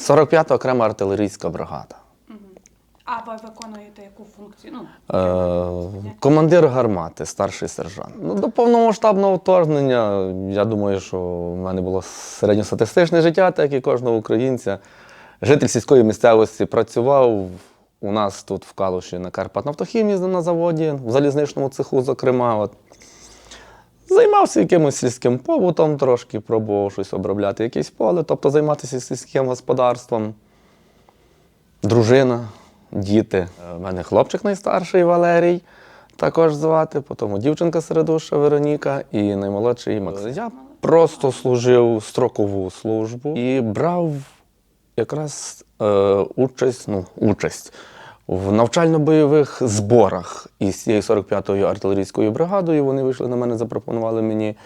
45-та окрема артилерійська бригада. А ви виконуєте яку функцію? Ну, Е, командир гармати, старший сержант. Ну, до повномасштабного вторгнення, я думаю, що в мене було середньостатистичне життя, так як і кожного українця. Житель сільської місцевості працював у нас тут в Калуші на Карпатнафтохімії на заводі, в залізничному цеху, зокрема. От. Займався якимось сільським побутом трошки, пробував щось обробляти якесь поле, тобто займатися сільським господарством дружина, діти. У мене хлопчик найстарший Валерій, також звати, потім дівчинка середуща Вероніка і наймолодший Максим. Я просто служив строкову службу і брав якраз е, участь, ну, участь в навчально-бойових зборах із цією 45-ю артилерійською бригадою. Вони вийшли на мене, запропонували мені.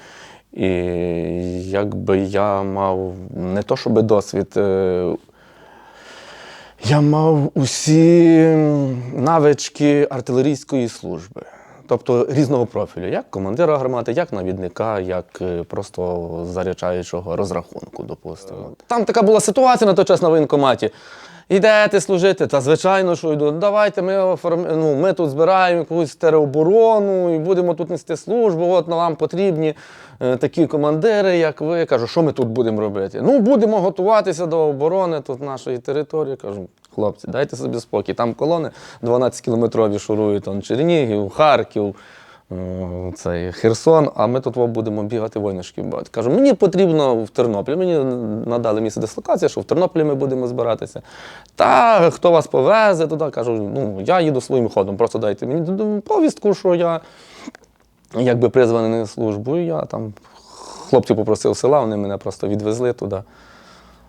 І якби я мав не то, щоб досвід. е, я мав усі навички артилерійської служби, тобто різного профілю, як командира гармати, як навідника, як е, просто зарячаючого розрахунку, допустимо. Там така була ситуація на той час на воєнкоматі. Йдете служити, та звичайно, що йду. Давайте ми оформ... ну, ми тут збираємо якусь тероборону і будемо тут нести службу. От нам потрібні е, такі командири, як ви. Я кажу, що ми тут будемо робити? Ну, будемо готуватися до оборони тут нашої території. Кажу, хлопці, дайте собі спокій. Там колони 12-кілометрові шурують, он Чернігів, Харків. Е, Цей Херсон, а ми тут будемо бігати войнушки. Кажу, мені потрібно в Тернополі. Мені надали місце дислокації, що в Тернополі ми будемо збиратися. Та хто вас повезе туди? Кажу, ну я їду своїм ходом. Просто дайте мені повістку, що я якби призваний на службу. І я там хлопців попросив села, вони мене просто відвезли туди.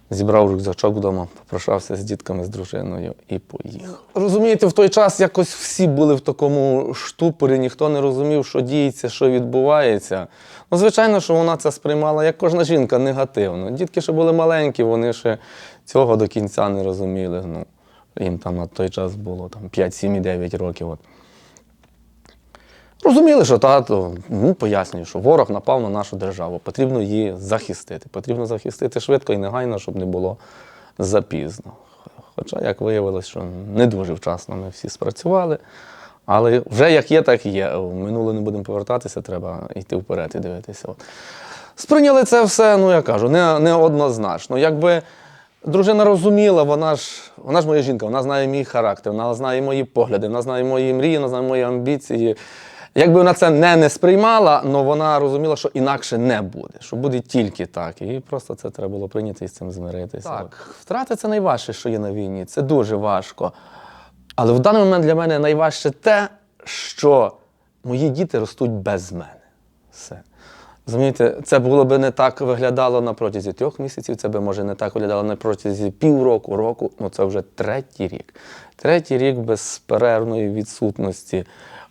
Зібрав рюкзачок вдома, попрощався з дітками, з дружиною і поїхав. Розумієте, в той час якось всі були в такому штупорі, ніхто не розумів, що діється, що відбувається. Ну, звичайно, що вона це сприймала, як кожна жінка, негативно. Дітки ще були маленькі, вони ще цього до кінця не розуміли. Ну, їм там на той час було там, 5, 7 і 9 років. От. Розуміли, що тато ну, пояснює, що ворог напав на нашу державу, потрібно її захистити. Потрібно захистити швидко і негайно, щоб не було запізно. Хоча, як виявилось, що не дуже вчасно ми всі спрацювали. Але вже як є, так і є. В минуле не будемо повертатися, треба йти вперед і дивитися. От. Сприйняли це все, ну я кажу, не, однозначно. Якби дружина розуміла, вона ж, вона ж моя жінка, вона знає мій характер, вона знає мої погляди, вона знає мої мрії, вона знає мої амбіції. Якби вона це не, не сприймала, але вона розуміла, що інакше не буде, що буде тільки так. І просто це треба було прийняти і з цим змиритися. Так, втрати це найважче, що є на війні. Це дуже важко. Але в даний момент для мене найважче те, що мої діти ростуть без мене. Все. Розумієте, це було б не так виглядало на протязі трьох місяців, це би може не так виглядало на протязі півроку, року. Ну це вже третій рік. Третій рік безперервної відсутності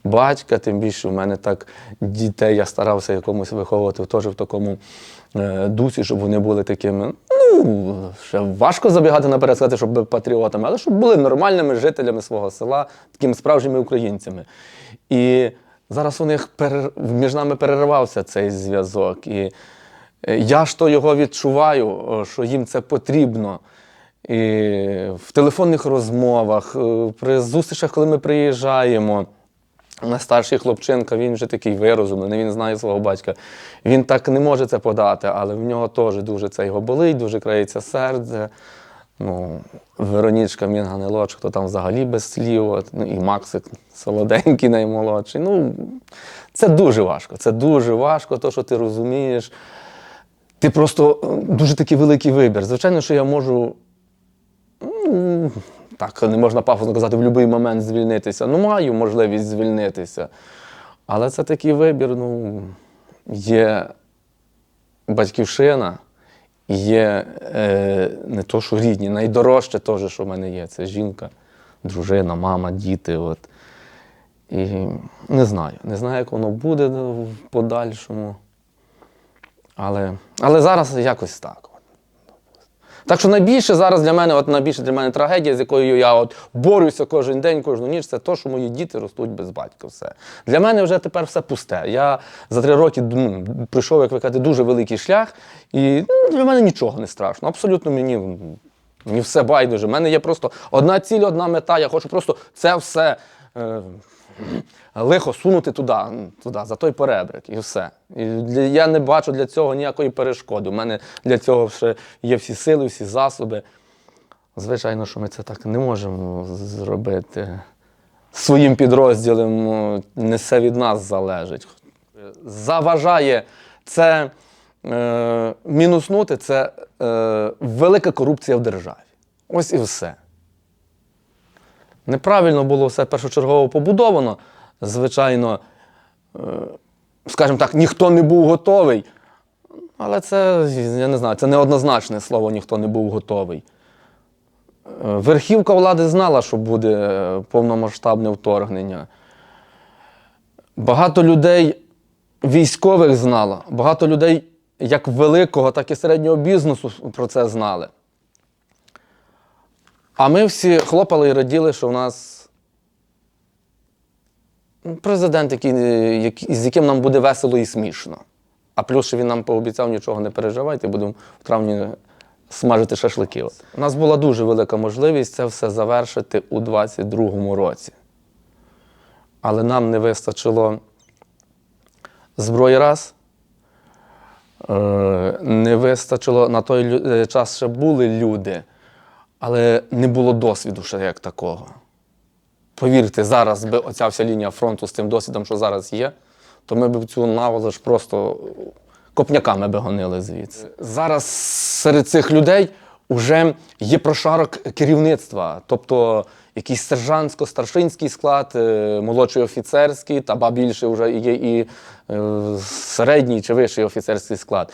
батька, тим більше в мене так дітей я старався якомусь виховувати теж в такому е, дусі, щоб вони були такими. Ну, ще важко забігати наперед, сказати, щоб були патріотами, але щоб були нормальними жителями свого села, такими справжніми українцями. І зараз у них перер... між нами перервався цей зв'язок. І е, я ж то його відчуваю, що їм це потрібно. І в телефонних розмовах, е, при зустрічах, коли ми приїжджаємо. Найстарший хлопчинка, він вже такий вирозумлений, він знає свого батька. Він так не може це подати, але в нього теж дуже це його болить, дуже крається серце. Ну, Веронічка Мінганелочка, то там взагалі без слів. Ну, і Максик солоденький, наймолодший. Ну, це дуже важко. Це дуже важко, то, що ти розумієш. Ти просто е, дуже такий великий вибір. Звичайно, що я можу ну, так, не можна пафосно казати, в будь-який момент звільнитися. Ну, маю можливість звільнитися. Але це такий вибір, ну, є батьківщина, є е, не то, що рідні, найдорожче теж, що в мене є. Це жінка, дружина, мама, діти. От. І не знаю, не знаю, як воно буде в подальшому. Але, але зараз якось так. Так що найбільше зараз для мене, от найбільше для мене трагедія, з якою я от борюся кожен день, кожну ніч, це те, що мої діти ростуть без батька. Все. Для мене вже тепер все пусте. Я за три роки ну, пройшов, як ви кажете, дуже великий шлях, і ну, для мене нічого не страшно. Абсолютно мені Мені все байдуже. У мене є просто одна ціль, одна мета. Я хочу просто це все лихо сунути туди, туди, за той перебрик, і все. І для, я не бачу для цього ніякої перешкоди. У мене для цього ще є всі сили, всі засоби. Звичайно, що ми це так не можемо зробити. Своїм підрозділом не все від нас залежить. Заважає це е, мінуснути, це е, велика корупція в державі. Ось і все. Неправильно було все першочергово побудовано. Звичайно, е, скажімо так, ніхто не був готовий. Але це, я не знаю, це неоднозначне слово, ніхто не був готовий. Е, Верхівка влади знала, що буде е, повномасштабне вторгнення. Багато людей військових знало, багато людей як великого, так і середнього бізнесу про це знали. А ми всі хлопали і раділи, що в нас президент, який, який- з яким нам буде весело і смішно. А плюс він нам пообіцяв нічого не переживайте, будемо в травні смажити шашлики. От. У нас була дуже велика можливість це все завершити у 22-му році. Але нам не вистачило зброї раз. Е, Не вистачило на той е, час ще були люди, але не було досвіду ще як такого. Повірте, зараз би оця вся лінія фронту з тим досвідом, що зараз є, то ми б цю наволоч просто копняками би гонили звідси. Зараз серед цих людей вже є прошарок керівництва, тобто якийсь сержантсько-старшинський склад, е, молодший офіцерський, та ба більше вже є і е, середній чи вищий офіцерський склад.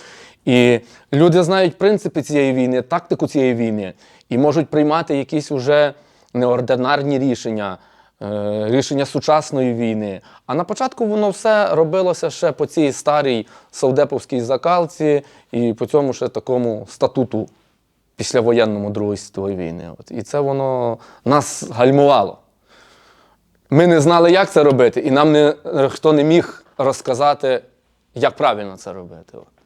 І люди знають принципи цієї війни, тактику цієї війни, і можуть приймати якісь уже неординарні рішення, е, рішення сучасної війни. А на початку воно все робилося ще по цій старій савдеповській закалці і по цьому ще такому статуту післявоєнному Другої світової війни. От. І це воно нас гальмувало. Ми не знали, як це робити, і нам не, хто не міг розказати, як правильно це робити. От.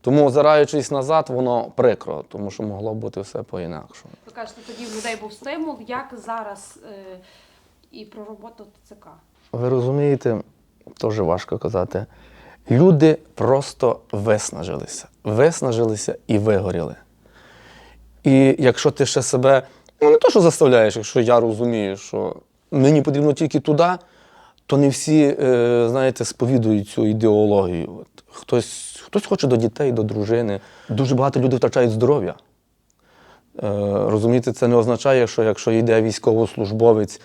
Тому, озираючись назад, воно прикро, тому що могло бути все по-інакшому. Ви кажете, тоді в людей був стимул. Як зараз е, і про роботу ТЦК? Ви розумієте, дуже важко казати. Люди просто виснажилися. Виснажилися і вигоріли. І якщо ти ще себе, ну не то, що заставляєш, якщо я розумію, що мені потрібно тільки туди, то не всі, е, знаєте, сповідують цю ідеологію. Хтось, хтось хоче до дітей, до дружини. Дуже багато людей втрачають здоров'я. Е, Розумієте, це не означає, що якщо йде військовослужбовець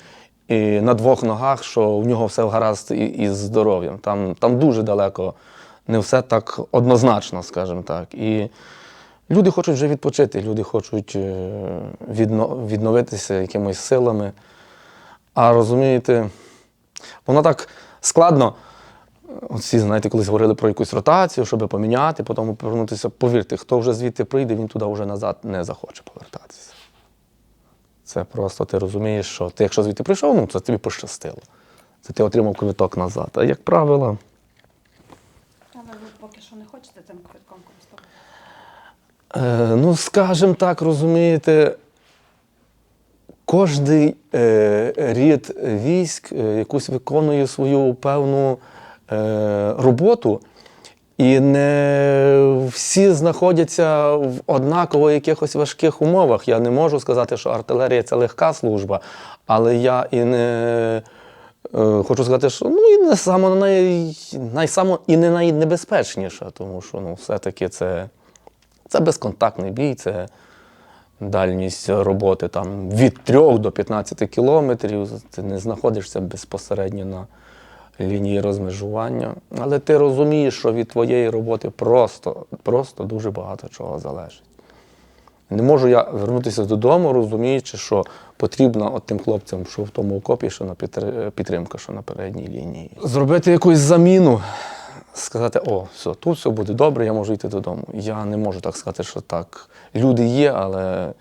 і на двох ногах, що в нього все гаразд із здоров'ям. Там, там дуже далеко не все так однозначно, скажімо так. І люди хочуть вже відпочити, люди хочуть е, відно- відновитися якимись силами. А розумієте, воно так складно. От Всі, знаєте, колись говорили про якусь ротацію, щоб поміняти, потім повернутися. Повірте, хто вже звідти прийде, він туди вже назад не захоче повертатися. Це просто ти розумієш, що ти, якщо звідти прийшов, ну це тобі пощастило. Це ти отримав квиток назад. А як правило, Але ви поки що не хочете цим квитком користуватися. Е, ну, скажімо так, розумієте, кожний е, рід військ е, якусь виконує свою певну е, роботу, і не всі знаходяться в однаково якихось важких умовах. Я не можу сказати, що артилерія це легка служба, але я і не. Хочу сказати, що ну і не само най, найсамо і не найнебезпечніша, тому що ну, все-таки це, це безконтактний бій, це дальність роботи там, від 3 до 15 кілометрів. Ти не знаходишся безпосередньо на лінії розмежування. Але ти розумієш, що від твоєї роботи просто, просто дуже багато чого залежить. Не можу я вернутися додому, розуміючи, що потрібна от тим хлопцям, що в тому окопі, що на підтримка, що на передній лінії. Зробити якусь заміну, сказати, о, все, тут все буде добре, я можу йти додому. Я не можу так сказати, що так. Люди є, але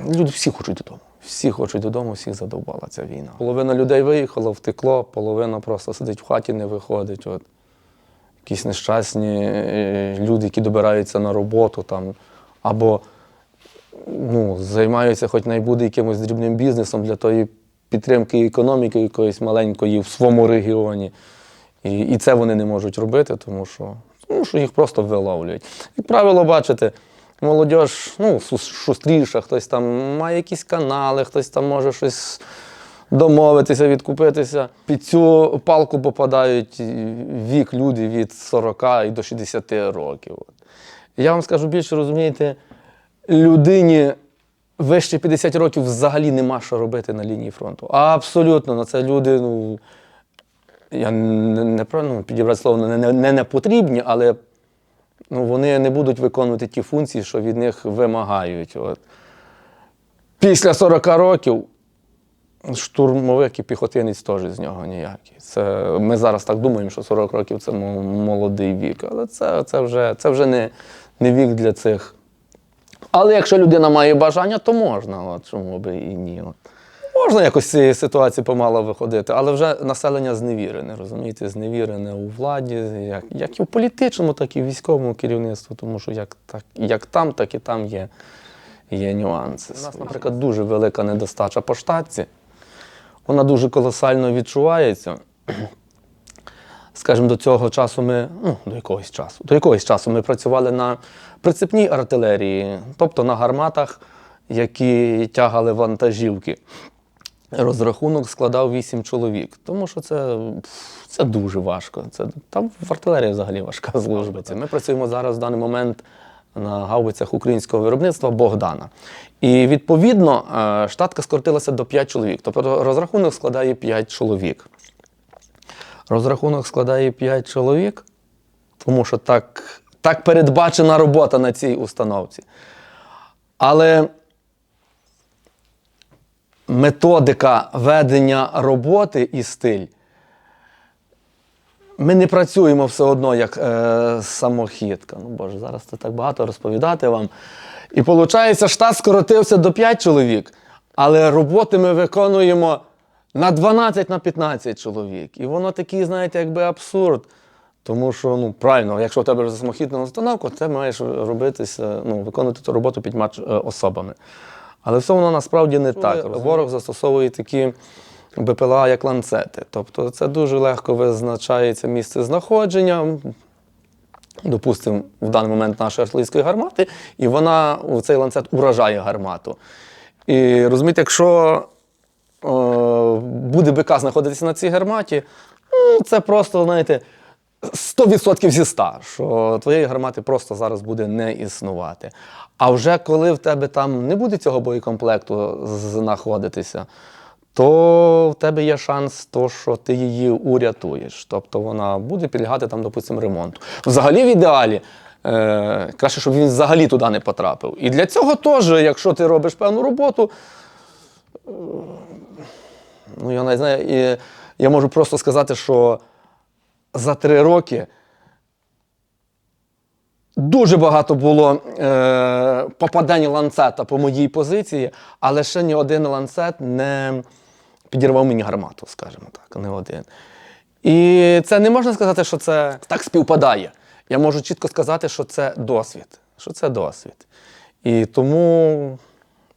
люди всі хочуть додому. Всі хочуть додому, всіх задовбала ця війна. Половина людей виїхала, втекло, половина просто сидить в хаті, не виходить. От якісь нещасні е, люди, які добираються на роботу, там або ну, займаються хоч найбуде якимось дрібним бізнесом для тої підтримки економіки якоїсь маленької в своєму регіоні. І, і це вони не можуть робити, тому що, тому що їх просто виловлюють. Як правило, бачите, молодь ну, шустріша, хтось там має якісь канали, хтось там може щось домовитися, відкупитися. Під цю палку попадають вік люди від 40 і до 60 років. Я вам скажу більше, розумієте, людині вище 50 років взагалі нема що робити на лінії фронту. Абсолютно, ну, це люди, ну, я не, не правильно підібрати слово, не, не, не, не потрібні, але ну, вони не будуть виконувати ті функції, що від них вимагають. От. Після 40 років штурмовик і піхотинець теж з нього ніякий. Це, ми зараз так думаємо, що 40 років це молодий вік, але це, це вже, це вже не, не вік для цих. Але якщо людина має бажання, то можна. От, чому би і ні. От. Можна якось з цієї ситуації помало виходити, але вже населення зневірене, розумієте, зневірене у владі, як, як і в політичному, так і в військовому керівництві, тому що як, так, як там, так і там є, є нюанси. У нас, наприклад, дуже велика недостача по штатці. Вона дуже колосально відчувається. Скажімо, до цього часу ми, ну, до якогось часу, до якогось часу ми працювали на прицепній артилерії, тобто на гарматах, які тягали вантажівки. Розрахунок складав 8 чоловік, тому що це, це дуже важко. Це, там в артилерії взагалі важка служба. Це Ми працюємо зараз в даний момент на гаубицях українського виробництва Богдана. І відповідно е, штатка скоротилася до 5 чоловік. Тобто розрахунок складає 5 чоловік. Розрахунок складає 5 чоловік, тому що так, так передбачена робота на цій установці. Але методика ведення роботи і стиль. Ми не працюємо все одно як е, самохідка. Ну, Боже, зараз це так багато розповідати вам. І виходить, штат скоротився до 5 чоловік, але роботи ми виконуємо на 12 на 15 чоловік. І воно такий, знаєте, якби абсурд. Тому що, ну, правильно, якщо у тебе вже самохідна установка, ти маєш робитися, ну, виконувати ту роботу п'ятьма е, особами. Але все воно насправді не так. Ворог застосовує такі БПЛА, як ланцети. Тобто це дуже легко визначається місце знаходження. Допустимо, в даний момент нашої артилерійської гармати, і вона у цей ланцет уражає гармату. І розумієте, якщо е, буде БК знаходитися на цій гарматі, ну, це просто, знаєте, 100% зі 100, що твоєї гармати просто зараз буде не існувати. А вже коли в тебе там не буде цього боєкомплекту знаходитися, то в тебе є шанс, то, що ти її урятуєш. Тобто вона буде підлягати там, допустимо, ремонту. Взагалі, в ідеалі, е, краще, щоб він взагалі туди не потрапив. І для цього теж, якщо ти робиш певну роботу, е, ну я не знаю, і я можу просто сказати, що за три роки дуже багато було е, попадань ланцета по моїй позиції, але ще ні один ланцет не підірвав мені гармату, скажімо так, не один. І це не можна сказати, що це так співпадає. Я можу чітко сказати, що це досвід. Що це досвід. І тому,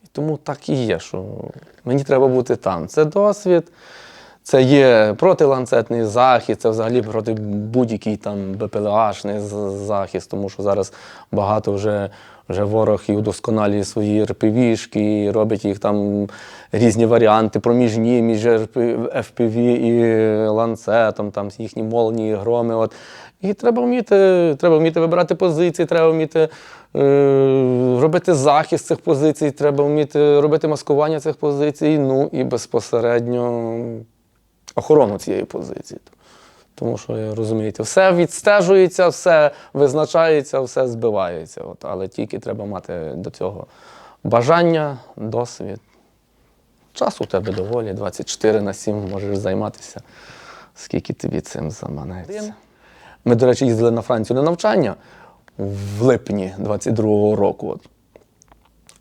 і тому так і є, що мені треба бути там. Це досвід. Це є протиланцетний захист, це взагалі проти будь-який там БПЛАшний захист, тому що зараз багато вже, вже ворог і удосконалює свої РПВшки, і робить їх там різні варіанти проміжні між FPV і ланцетом, там їхні молнії, громи. От. І треба вміти, треба вміти вибирати позиції, треба вміти е, робити захист цих позицій, треба вміти робити маскування цих позицій, ну і безпосередньо охорону цієї позиції. Тому що, розумієте, все відстежується, все визначається, все збивається. От, але тільки треба мати до цього бажання, досвід. Часу у тебе доволі, 24 на 7 можеш займатися, скільки тобі цим заманеться. Ми, до речі, їздили на Францію на навчання в липні 22-го року. От.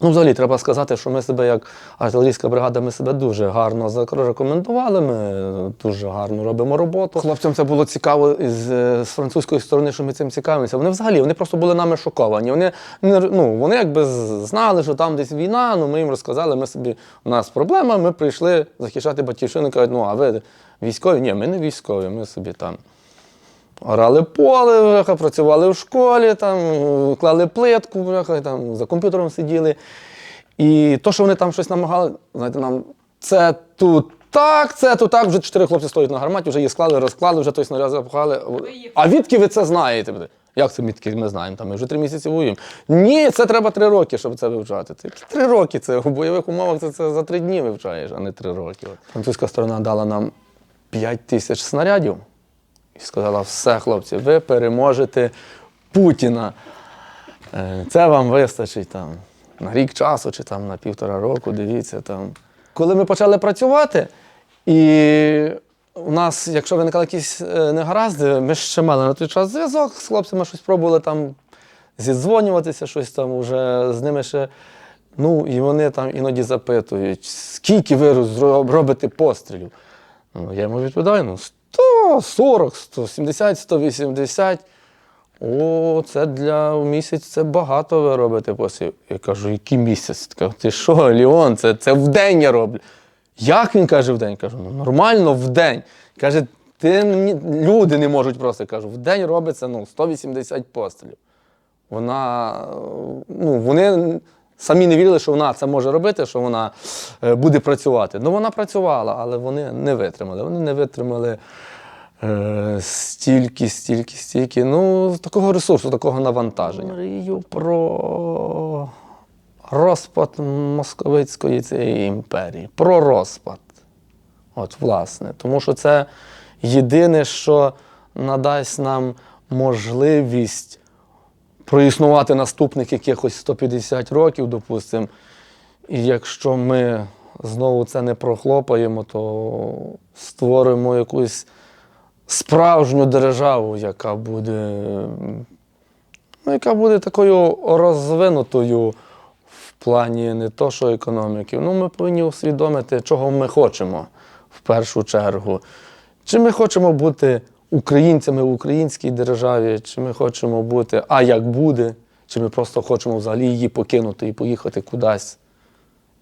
Ну, взагалі, треба сказати, що ми себе як артилерійська бригада, ми себе дуже гарно зарекомендували, ми дуже гарно робимо роботу. Хлопцям це було цікаво із, з французької сторони, що ми цим цікавимося. Вони взагалі вони просто були нами шоковані. Вони, ну, вони якби знали, що там десь війна, ну ми їм розказали, ми собі, у нас проблема, ми прийшли захищати батьківщину. Кажуть, ну а ви військові? Ні, ми не військові, ми собі там. Орали поле, бляха, працювали в школі, там, клали плитку, бляха, там, за комп'ютером сиділи. І то, що вони там щось намагали, знаєте, нам це тут так, це тут так, вже чотири хлопці стоять на гарматі, вже її склали, розклали, вже той снаряд запхали. А відки ви це знаєте? Як це відки ми знаємо? Там, ми вже три місяці воюємо. Ні, це треба три роки, щоб це вивчати. Це три роки. Це у бойових умовах це, це за три дні вивчаєш, а не три роки. Французька сторона дала нам 5 тисяч снарядів і сказала: все, хлопці, ви переможете Путіна. Е, Це вам вистачить там на рік часу чи там на півтора року, дивіться там. Коли ми почали працювати, і у нас, якщо виникали якісь е, негаразди, ми ще мали на той час зв'язок з хлопцями, щось пробували там зідзвонюватися, щось там уже з ними ще. Ну, і вони там іноді запитують, скільки ви робите пострілів? Ну, я йому відповідаю, ну, 140, 170, 180. О, це для в місяць це багато ви робите посів. Я кажу, який місяць? Така, Ти що, Ліон, це, це в день я роблю. Як він каже в день? Кажу, ну нормально в день. Каже, ти люди не можуть просто. Кажу, в день робиться ну, 180 пострілів. Вона, ну, вони самі не вірили, що вона це може робити, що вона е, буде працювати. Ну, вона працювала, але вони не витримали. Вони не витримали е, стільки, стільки, стільки. Ну, такого ресурсу, такого навантаження. Мрію про розпад московицької цієї імперії. Про розпад. От, власне. Тому що це єдине, що надасть нам можливість проіснувати наступних якихось 150 років, допустимо. І якщо ми знову це не прохлопаємо, то створимо якусь справжню державу, яка буде, ну, яка буде такою розвинутою в плані не то, що економіки. Ну, ми повинні усвідомити, чого ми хочемо в першу чергу. Чи ми хочемо бути українцями в українській державі, чи ми хочемо бути, а як буде, чи ми просто хочемо взагалі її покинути і поїхати кудись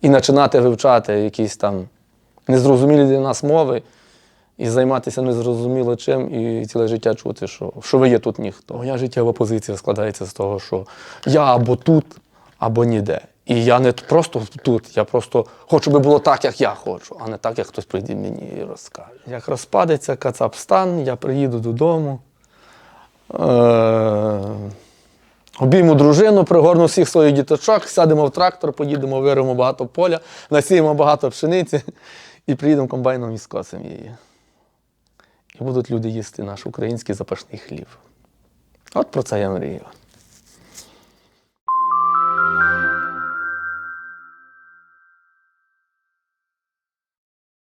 і починати вивчати якісь там незрозумілі для нас мови і займатися незрозуміло чим, і ціле життя чути, що, що ви є тут ніхто. Моя життєва позиція складається з того, що я або тут, або ніде. І я не просто тут, я просто хочу, би було так, як я хочу, а не так, як хтось прийде мені і розкаже. Як розпадеться Кацапстан, я приїду додому. Е- Обійму дружину, пригорну всіх своїх діточок, сядемо в трактор, поїдемо, виримо багато поля, насіємо багато пшениці і приїдемо комбайном і скосимо її. І будуть люди їсти наш український запашний хліб. От про це я мрію.